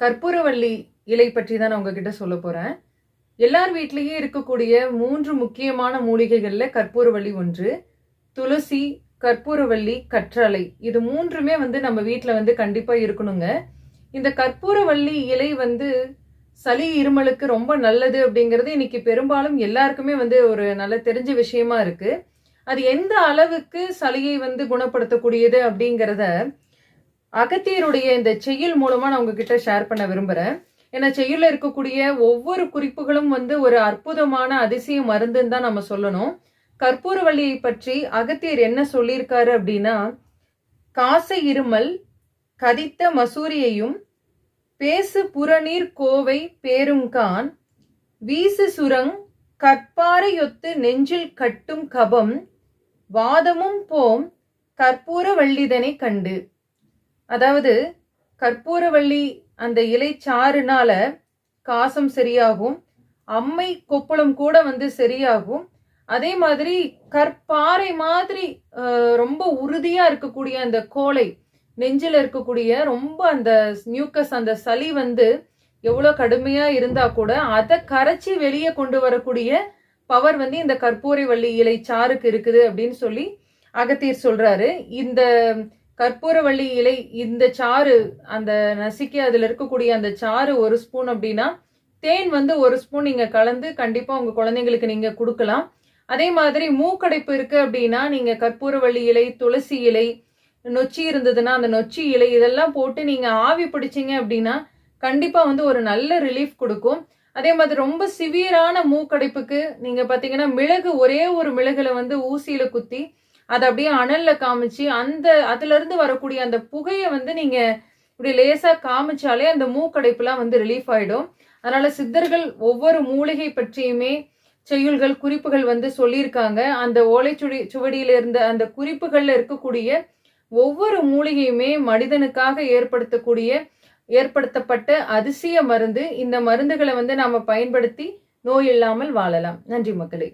கற்பூரவள்ளி இலை பற்றி தான் நான் உங்ககிட்ட சொல்ல போறேன். எல்லார் வீட்லயே இருக்கக்கூடிய மூன்று முக்கியமான மூலிகைகளில் கற்பூரவள்ளி ஒன்று துளசி கற்பூரவள்ளி கற்றாழை இது மூன்றுமே வந்து நம்ம வீட்டில் வந்து கண்டிப்பாக இருக்கணுங்க. இந்த கற்பூரவள்ளி இலை வந்து சளி இருமலுக்கு ரொம்ப நல்லது அப்படிங்கிறது இன்னைக்கு பெரும்பாலும் எல்லாருக்குமே வந்து ஒரு நல்ல தெரிஞ்ச விஷயமா இருக்கு. அது எந்த அளவுக்கு சளியை வந்து குணப்படுத்தக்கூடியது அப்படிங்கிறத அகத்தியருடைய இந்த செய்யுள் மூலமா நான் உங்ககிட்ட ஷேர் பண்ண விரும்புறேன். ஏன்னா செய்யுள்ல இருக்கக்கூடிய ஒவ்வொரு குறிப்புகளும் வந்து ஒரு அற்புதமான அதிசய மருந்துன்னு தான் நம்ம சொல்லணும். கற்பூரவள்ளியை பற்றி அகத்தியர் என்ன சொல்லியிருக்காரு அப்படின்னா காசை இருமல் கதித்த மசூரியையும் பேசு புறநீர் கோவை பேருங்கான் வீசு சுரங் கற்பாரையொத்து நெஞ்சில் கட்டும் கபம் வாதமும் போம் கற்பூரவள்ளிதனை கண்டு. அதாவது கற்பூரவள்ளி அந்த இலைச்சாறுனால காசம் சரியாகும் அம்மை கொப்பளம் கூட வந்து சரியாகும். அதே மாதிரி கற்பாறை மாதிரி ரொம்ப உறுதியா இருக்கக்கூடிய அந்த கோலை நெஞ்சில் இருக்கக்கூடிய ரொம்ப அந்த நியூக்கஸ் அந்த சளி வந்து எவ்வளோ கடுமையா இருந்தா கூட அதை கரைச்சி வெளியே கொண்டு வரக்கூடிய பவர் வந்து இந்த கற்பூரவள்ளி இலை சாருக்கு இருக்குது அப்படின்னு சொல்லி அகத்தீர் சொல்றாரு. இந்த கற்பூரவள்ளி இலை இந்த சாறு அந்த நசுக்கி அதில் இருக்கக்கூடிய அந்த சாறு ஒரு ஸ்பூன் அப்படின்னா தேன் வந்து ஒரு ஸ்பூன் நீங்கள் கலந்து கண்டிப்பாக உங்கள் குழந்தைங்களுக்கு நீங்கள் கொடுக்கலாம். அதே மாதிரி மூக்கடைப்பு இருக்குது அப்படின்னா நீங்கள் கற்பூரவள்ளி இலை துளசி இலை நொச்சி இருந்ததுன்னா அந்த நொச்சி இலை இதெல்லாம் போட்டு நீங்கள் ஆவி பிடிச்சீங்க அப்படின்னா கண்டிப்பாக வந்து ஒரு நல்ல ரிலீஃப் கொடுக்கும். அதே மாதிரி ரொம்ப சிவியரான மூக்கடைப்புக்கு நீங்கள் பார்த்தீங்கன்னா மிளகு ஒரே ஒரு மிளகுல வந்து ஊசியில் குத்தி அதை அப்படியே அனல்ல காமிச்சு அந்த அதுலேருந்து வரக்கூடிய அந்த புகையை வந்து நீங்கள் இப்படி லேசாக காமிச்சாலே அந்த மூக்கடைப்புலாம் வந்து ரிலீஃப் ஆகிடும் அதனால் சித்தர்கள் ஒவ்வொரு மூலிகை பற்றியுமே செய்யுள்கள் குறிப்புகள் வந்து சொல்லியிருக்காங்க. அந்த ஓலைச்சுடி சுவடியில் இருந்த அந்த குறிப்புகளில் இருக்கக்கூடிய ஒவ்வொரு மூலிகையுமே மனிதனுக்காக ஏற்படுத்தக்கூடிய ஏற்படுத்தப்பட்ட அதிசய மருந்து. இந்த மருந்துகளை வந்து நாம் பயன்படுத்தி நோய் இல்லாமல் வாழலாம். நன்றி மக்களே.